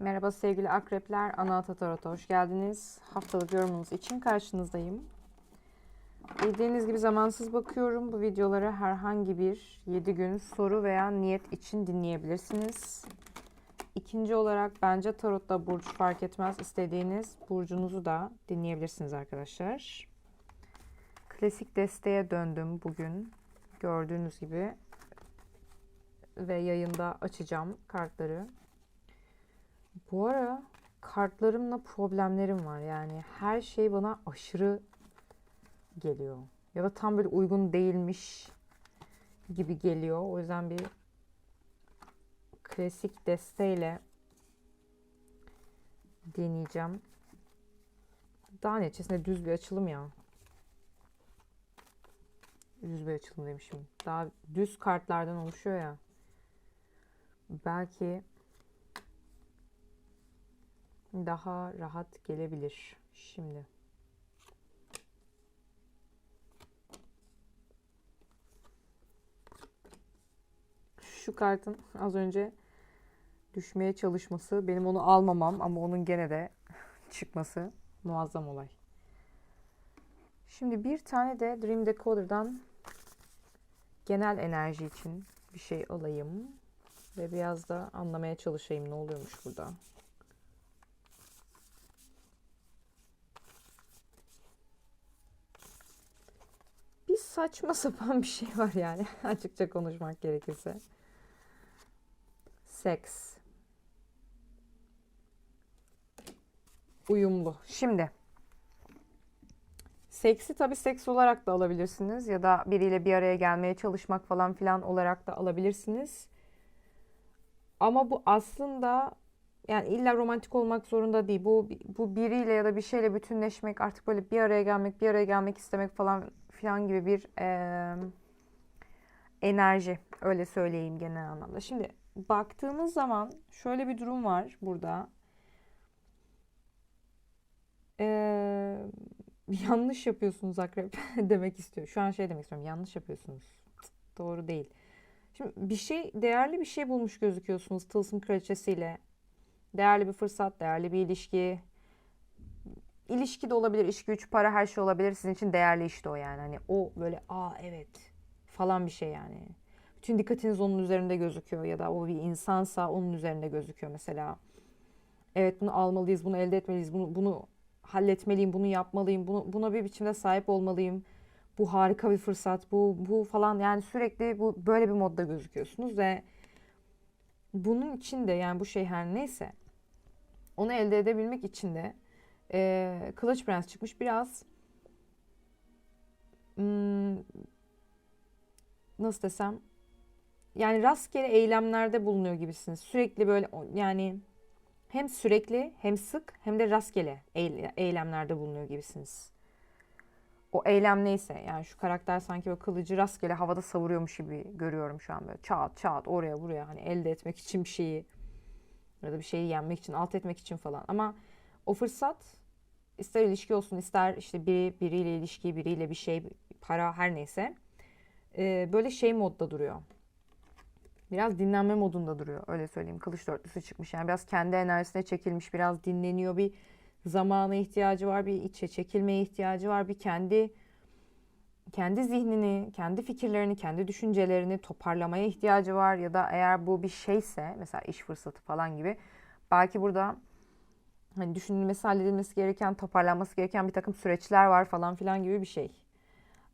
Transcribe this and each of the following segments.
Merhaba sevgili akrepler, Ana Ata Tarot'a hoş geldiniz. Haftalık yorumunuz için karşınızdayım. Bildiğiniz gibi zamansız bakıyorum. Bu videoları herhangi bir 7 gün soru veya niyet için dinleyebilirsiniz. İkinci olarak bence Tarot'ta burç fark etmez. İstediğiniz burcunuzu da dinleyebilirsiniz arkadaşlar. Klasik desteğe döndüm bugün. Gördüğünüz gibi. Ve yayında açacağım kartları. Bu ara kartlarımla problemlerim var. Yani her şey bana aşırı geliyor. Ya da tam böyle uygun değilmiş gibi geliyor. O yüzden bir klasik desteğiyle deneyeceğim. Daha neticesinde düz bir açılım ya. Düz bir açılım demişim. Daha düz kartlardan oluşuyor ya. Belki daha rahat gelebilir şimdi. Şu kartın az önce düşmeye çalışması, benim onu almamam ama onun gene de çıkması muazzam olay. Şimdi bir tane de Dream Decoder'dan genel enerji için bir şey alayım ve biraz da anlamaya çalışayım ne oluyormuş burada. Saçma sapan bir şey var yani açıkça konuşmak gerekirse. Seks. Uyumlu. Şimdi seksi tabii seks olarak da alabilirsiniz ya da biriyle bir araya gelmeye çalışmak falan filan olarak da alabilirsiniz. Ama bu aslında yani illa romantik olmak zorunda değil. Bu bu biriyle ya da bir şeyle bütünleşmek, artık böyle bir araya gelmek, bir araya gelmek istemek falan filan gibi bir e, enerji. Öyle söyleyeyim genel anlamda. Şimdi baktığımız zaman şöyle bir durum var burada. E, yanlış yapıyorsunuz akrep demek istiyor. Şu an şey demek istiyorum. Yanlış yapıyorsunuz. Doğru değil. Şimdi bir şey değerli bir şey bulmuş gözüküyorsunuz tılsım kraliçesiyle. Değerli bir fırsat, değerli bir ilişki. İlişki de olabilir, iş güç, para her şey olabilir. Sizin için değerli işte o yani. Hani o böyle aa evet falan bir şey yani. Bütün dikkatiniz onun üzerinde gözüküyor ya da o bir insansa onun üzerinde gözüküyor mesela. Evet bunu almalıyız, bunu elde etmeliyiz, bunu, bunu halletmeliyim, bunu yapmalıyım, bunu, buna bir biçimde sahip olmalıyım. Bu harika bir fırsat, bu bu falan yani sürekli bu böyle bir modda gözüküyorsunuz ve bunun için de yani bu şey her neyse onu elde edebilmek için de e, Kılıç Prens çıkmış biraz hmm, nasıl desem yani rastgele eylemlerde bulunuyor gibisiniz. Sürekli böyle yani hem sürekli hem sık hem de rastgele eylemlerde bulunuyor gibisiniz. O eylem neyse yani şu karakter sanki o kılıcı rastgele havada savuruyormuş gibi görüyorum şu an böyle çat çat oraya buraya hani elde etmek için bir şeyi ya da bir şeyi yenmek için alt etmek için falan ama o fırsat ister ilişki olsun ister işte biri biriyle ilişki biriyle bir şey para her neyse böyle şey modda duruyor biraz dinlenme modunda duruyor. Öyle söyleyeyim. Kılıç dörtlüsü çıkmış. Yani biraz kendi enerjisine çekilmiş. Biraz dinleniyor. Bir zamana ihtiyacı var. Bir içe çekilmeye ihtiyacı var. Bir kendi kendi zihnini, kendi fikirlerini, kendi düşüncelerini toparlamaya ihtiyacı var. Ya da eğer bu bir şeyse mesela iş fırsatı falan gibi belki burada hani düşünülmesi, halledilmesi gereken, toparlanması gereken bir takım süreçler var falan filan gibi bir şey.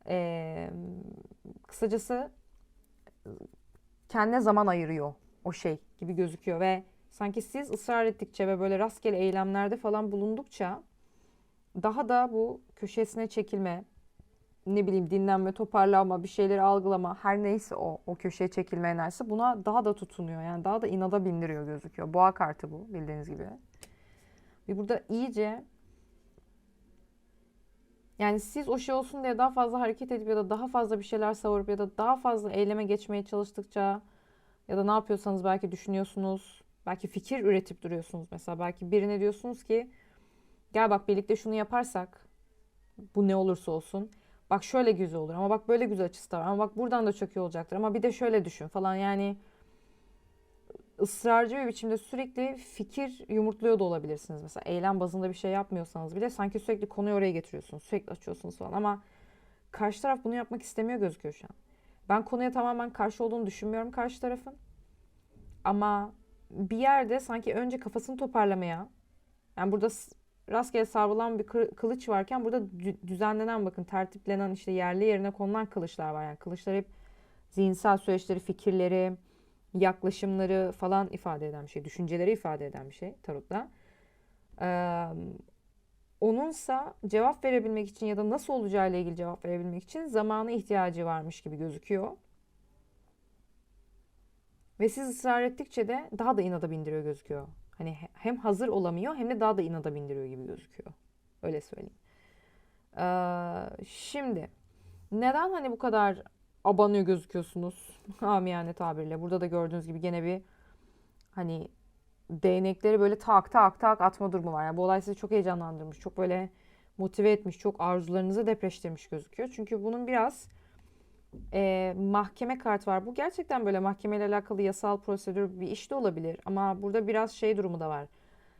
Ee, kısacası kendine zaman ayırıyor o şey gibi gözüküyor ve sanki siz ısrar ettikçe ve böyle rastgele eylemlerde falan bulundukça daha da bu köşesine çekilme, ne bileyim dinlenme, toparlanma, bir şeyleri algılama, her neyse o, o köşeye çekilme enerjisi buna daha da tutunuyor. Yani daha da inada bindiriyor gözüküyor. Boğa kartı bu bildiğiniz gibi. Ve burada iyice yani siz o şey olsun diye daha fazla hareket edip ya da daha fazla bir şeyler savurup ya da daha fazla eyleme geçmeye çalıştıkça ya da ne yapıyorsanız belki düşünüyorsunuz. Belki fikir üretip duruyorsunuz mesela. Belki birine diyorsunuz ki gel bak birlikte şunu yaparsak bu ne olursa olsun. Bak şöyle güzel olur ama bak böyle güzel açısı da var ama bak buradan da çok iyi olacaktır ama bir de şöyle düşün falan yani ısrarcı bir biçimde sürekli fikir yumurtluyor da olabilirsiniz. Mesela eylem bazında bir şey yapmıyorsanız bile sanki sürekli konuyu oraya getiriyorsunuz. Sürekli açıyorsunuz falan ama karşı taraf bunu yapmak istemiyor gözüküyor şu an. Ben konuya tamamen karşı olduğunu düşünmüyorum karşı tarafın. Ama bir yerde sanki önce kafasını toparlamaya yani burada rastgele savrulan bir kı- kılıç varken burada dü- düzenlenen bakın tertiplenen işte yerli yerine konulan kılıçlar var. Yani kılıçlar hep zihinsel süreçleri, fikirleri, yaklaşımları falan ifade eden bir şey. Düşünceleri ifade eden bir şey tarotta. Ee, onunsa cevap verebilmek için ya da nasıl olacağıyla ilgili cevap verebilmek için zamana ihtiyacı varmış gibi gözüküyor. Ve siz ısrar ettikçe de daha da inada bindiriyor gözüküyor. Hani he- hem hazır olamıyor hem de daha da inada bindiriyor gibi gözüküyor. Öyle söyleyeyim. Ee, şimdi neden hani bu kadar abanıyor gözüküyorsunuz? Amiyane tabirle. Burada da gördüğünüz gibi gene bir hani değnekleri böyle tak tak tak atma durumu var. Yani bu olay sizi çok heyecanlandırmış, çok böyle motive etmiş, çok arzularınızı depreştirmiş gözüküyor. Çünkü bunun biraz e, mahkeme kartı var. Bu gerçekten böyle mahkemeyle alakalı yasal prosedür bir iş de olabilir. Ama burada biraz şey durumu da var.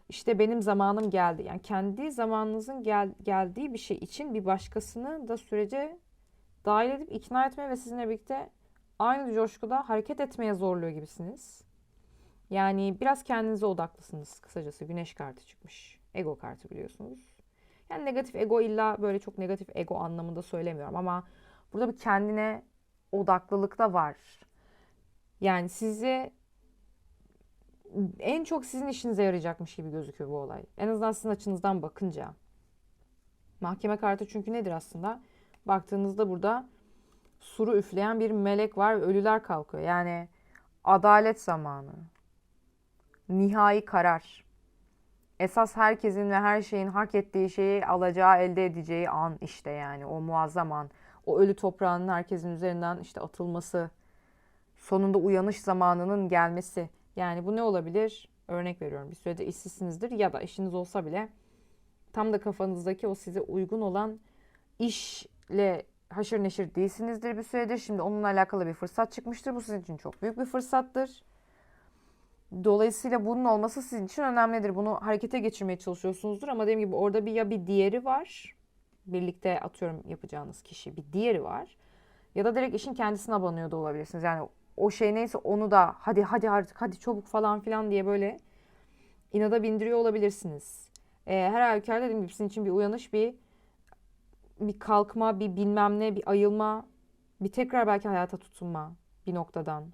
İşte benim zamanım geldi. Yani kendi zamanınızın gel, geldiği bir şey için bir başkasını da sürece dahil edip ikna etmeye ve sizinle birlikte aynı coşkuda hareket etmeye zorluyor gibisiniz. Yani biraz kendinize odaklısınız kısacası. Güneş kartı çıkmış. Ego kartı biliyorsunuz. Yani negatif ego illa böyle çok negatif ego anlamında söylemiyorum ama burada bir kendine odaklılık da var. Yani sizi en çok sizin işinize yarayacakmış gibi gözüküyor bu olay. En azından sizin açınızdan bakınca. Mahkeme kartı çünkü nedir aslında? Baktığınızda burada suru üfleyen bir melek var ve ölüler kalkıyor. Yani adalet zamanı. Nihai karar. Esas herkesin ve her şeyin hak ettiği şeyi alacağı, elde edeceği an işte yani o muazzam an. O ölü toprağın herkesin üzerinden işte atılması, sonunda uyanış zamanının gelmesi. Yani bu ne olabilir? Örnek veriyorum. Bir sürede işsizsinizdir ya da işiniz olsa bile tam da kafanızdaki o size uygun olan işle haşır neşir değilsinizdir bir süredir. Şimdi onunla alakalı bir fırsat çıkmıştır. Bu sizin için çok büyük bir fırsattır. Dolayısıyla bunun olması sizin için önemlidir. Bunu harekete geçirmeye çalışıyorsunuzdur ama dediğim gibi orada bir ya bir diğeri var. Birlikte atıyorum yapacağınız kişi bir diğeri var. Ya da direkt işin kendisine abanıyor da olabilirsiniz. Yani o şey neyse onu da hadi hadi artık hadi çabuk falan filan diye böyle inada bindiriyor olabilirsiniz. Ee, her halükarda dediğim gibi sizin için bir uyanış, bir bir kalkma, bir bilmem ne, bir ayılma, bir tekrar belki hayata tutunma bir noktadan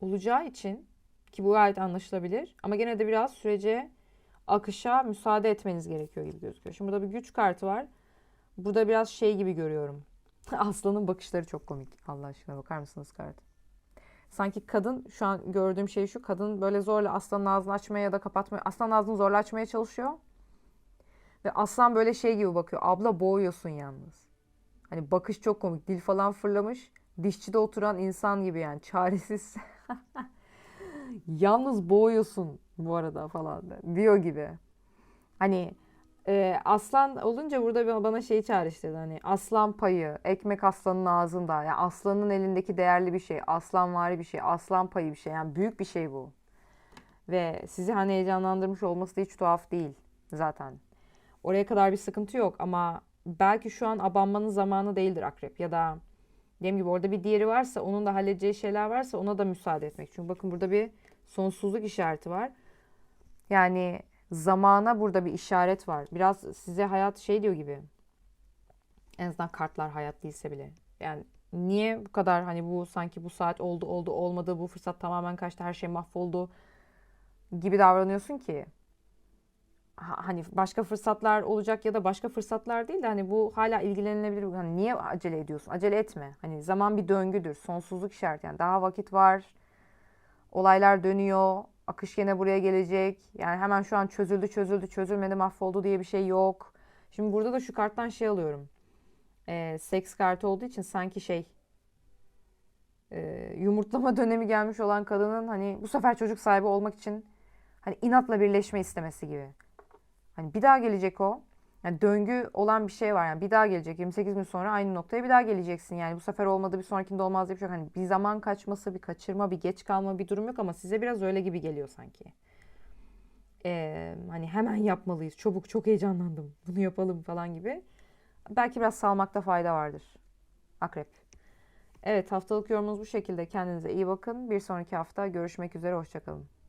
olacağı için ki bu gayet anlaşılabilir ama gene de biraz sürece akışa müsaade etmeniz gerekiyor gibi gözüküyor. Şimdi burada bir güç kartı var. Burada biraz şey gibi görüyorum. Aslanın bakışları çok komik. Allah aşkına bakar mısınız kartı? Sanki kadın şu an gördüğüm şey şu. Kadın böyle zorla aslanın ağzını açmaya ya da kapatmaya, aslan ağzını zorla açmaya çalışıyor. Ve aslan böyle şey gibi bakıyor. Abla boğuyorsun yalnız. Hani bakış çok komik. Dil falan fırlamış. Dişçide oturan insan gibi yani. Çaresiz. Yalnız boğuyorsun bu arada falan diyor gibi. Hani e, aslan olunca burada bana şeyi çağrıştırdı. Hani aslan payı, ekmek aslanın ağzında. Yani aslanın elindeki değerli bir şey. Aslanvari bir şey. Aslan payı bir şey. Yani büyük bir şey bu. Ve sizi hani heyecanlandırmış olması da hiç tuhaf değil zaten. Oraya kadar bir sıkıntı yok ama belki şu an abanmanın zamanı değildir akrep ya da dediğim gibi orada bir diğeri varsa onun da halledeceği şeyler varsa ona da müsaade etmek. Çünkü bakın burada bir sonsuzluk işareti var. Yani zamana burada bir işaret var. Biraz size hayat şey diyor gibi. En azından kartlar hayat değilse bile. Yani niye bu kadar hani bu sanki bu saat oldu oldu olmadı bu fırsat tamamen kaçtı her şey mahvoldu gibi davranıyorsun ki hani başka fırsatlar olacak ya da başka fırsatlar değil de hani bu hala ilgilenilebilir. Hani niye acele ediyorsun? Acele etme. Hani zaman bir döngüdür. Sonsuzluk işareti. Yani daha vakit var. Olaylar dönüyor. Akış gene buraya gelecek. Yani hemen şu an çözüldü çözüldü çözülmedi mahvoldu diye bir şey yok. Şimdi burada da şu karttan şey alıyorum. Ee, seks kartı olduğu için sanki şey e, yumurtlama dönemi gelmiş olan kadının hani bu sefer çocuk sahibi olmak için hani inatla birleşme istemesi gibi. Hani bir daha gelecek o. Yani döngü olan bir şey var. Yani bir daha gelecek. 28 gün sonra aynı noktaya bir daha geleceksin. Yani bu sefer olmadı bir sonrakinde olmaz diye bir şey yok. Hani bir zaman kaçması, bir kaçırma, bir geç kalma bir durum yok ama size biraz öyle gibi geliyor sanki. Ee, hani hemen yapmalıyız. Çabuk çok heyecanlandım. Bunu yapalım falan gibi. Belki biraz salmakta fayda vardır. Akrep. Evet haftalık yorumunuz bu şekilde. Kendinize iyi bakın. Bir sonraki hafta görüşmek üzere. Hoşçakalın.